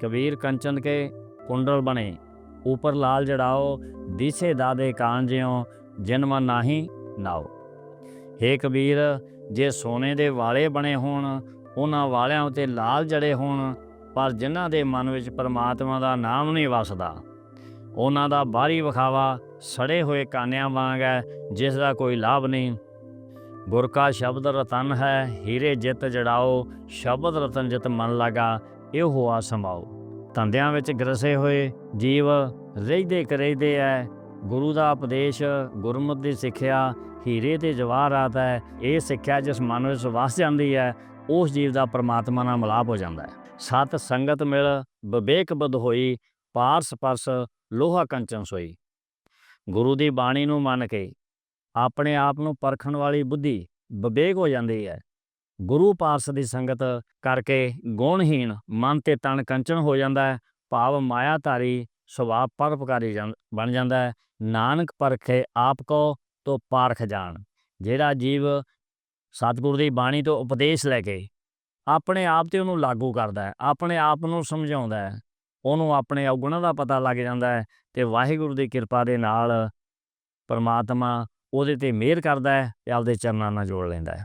ਕਬੀਰ ਕੰਚਨ ਕੇ ਕੁੰਡਲ ਬਣੇ। ਉਪਰ ਲਾਲ ਜੜਾਓ, ਦਿਸੇ ਦਾਦੇ ਕਾਨ ਜਿਉ, ਜਿਨ ਮਨ ਨਾਹੀ ਨਾਓ ਹੇ ਕਬੀਰ, ਜੇ ਸੋਨੇ ਦੇ ਵਾਲੇ ਬਣੇ ਹੋਣ ਉਹਨਾਂ ਵਾਲਿਆਂ ਉਤੇ ਲਾਲ ਜੜੇ ਹੋਣ, ਪਰ ਜਿਨ੍ਹਾਂ ਦੇ ਮਨ ਵਿੱਚ ਪਰਮਾਤਮਾ ਦਾ ਨਾਮ ਨਹੀਂ ਵਸਦਾ। ਉਹਨਾਂ ਦਾ ਬਾਹਰੀ ਵਿਖਾਵਾ ਸੜੇ ਹੋਏ ਕਾਨਿਆਂ ਵਾਂਗ ਹੈ, ਜਿਸ ਦਾ ਕੋਈ ਲਾਭ ਨਹੀਂ। ਗੁਰ ਕਾ ਸ਼ਬਦ ਰਤਨ ਹੈ, ਹੀਰੇ ਜਿਤ ਜੜਾਓ, ਸ਼ਬਦ ਰਤਨ ਜਿਤ ਮਨ ਲਗਾ ਇਹ ਹੋਆ ਸਮਾਓ ਤੰਦਿਆਂ ਵਿੱਚ ਗਰਸੇ ਹੋਏ, ਜੀਵ ਰਹਿਦੇ ਕਰੇਦੇ ਐ। ਗੁਰੂ ਦਾ ਉਪਦੇਸ਼ ਗੁਰਮਤਿ ਦੀ ਸਿੱਖਿਆ, ਹੀਰੇ ਤੇ ਜਵਾਹਰਾਤ ਹੈ ਇਹ ਸਿੱਖਿਆ ਜਿਸ ਮਨ ਵਿੱਚ ਵਸ ਜਾਂਦੀ ਹੈ ਉਸ ਜੀਵ ਦਾ ਪਰਮਾਤਮਾ ਨਾਲ ਮਿਲਾਪ ਹੋ ਜਾਂਦਾ ਹੈ ਸਤ ਸੰਗਤ ਮਿਲ ਵਿਵੇਕ ਬਦ ਹੋਈ, ਪਾਰਸ ਪਰਸ ਲੋਹਾ ਕੰਚਨ ਸੋਈ। ਗੁਰੂ ਦੀ ਬਾਣੀ ਨੂੰ ਮੰਨ ਕੇ ਆਪਣੇ ਆਪ ਨੂੰ ਪਰਖਣ ਵਾਲੀ ਬੁੱਧੀ ਵਿਵੇਕ ਹੋ ਜਾਂਦੀ ਹੈ ਗੁਰੂ ਪਾਰਸ ਦੀ ਸੰਗਤ ਕਰਕੇ ਗੁਣਹੀਣ, ਮਨ ਤੇ ਤਨ ਕੰਚਨ ਹੋ ਜਾਂਦਾ ਹੈ, ਭਾਵ ਮਾਇਆ ਧਾਰੀ ਸੁਭਾਅ ਪਰਪਕਾਰੀ ਜਾਂ- ਬਣ ਜਾਂਦਾ ਹੈ। ਨਾਨਕ ਪਰਖੇ ਆਪ ਕੋ ਤੋ ਪਾਰਖ ਜਾਣ, ਜਿਹੜਾ ਜੀਵ ਸਤਿਗੁਰ ਦੀ ਬਾਣੀ ਤੋਂ ਉਪਦੇਸ਼ ਲੈ ਕੇ ਆਪਣੇ ਆਪ ਤੇ ਉਹਨੂੰ ਲਾਗੂ ਕਰਦਾ ਹੈ, ਆਪਣੇ ਆਪ ਨੂੰ ਸਮਝਾਉਂਦਾ ਹੈ, ਉਹਨੂੰ ਆਪਣੇ ਔਗੁਣਾਂ ਦਾ ਪਤਾ ਲੱਗ ਜਾਂਦਾ ਹੈ ਤੇ ਵਾਹਿਗੁਰੂ ਦੀ ਕਿਰਪਾ ਦੇ ਨਾਲ ਪਰਮਾਤਮਾ ਉਹਦੇ ਤੇ ਮਿਹਰ ਕਰਦਾ ਹੈ ਤੇ ਆਪਦੇ ਚਰਨਾਂ ਨਾਲ ਜੋੜ ਲੈਂਦਾ ਹੈ।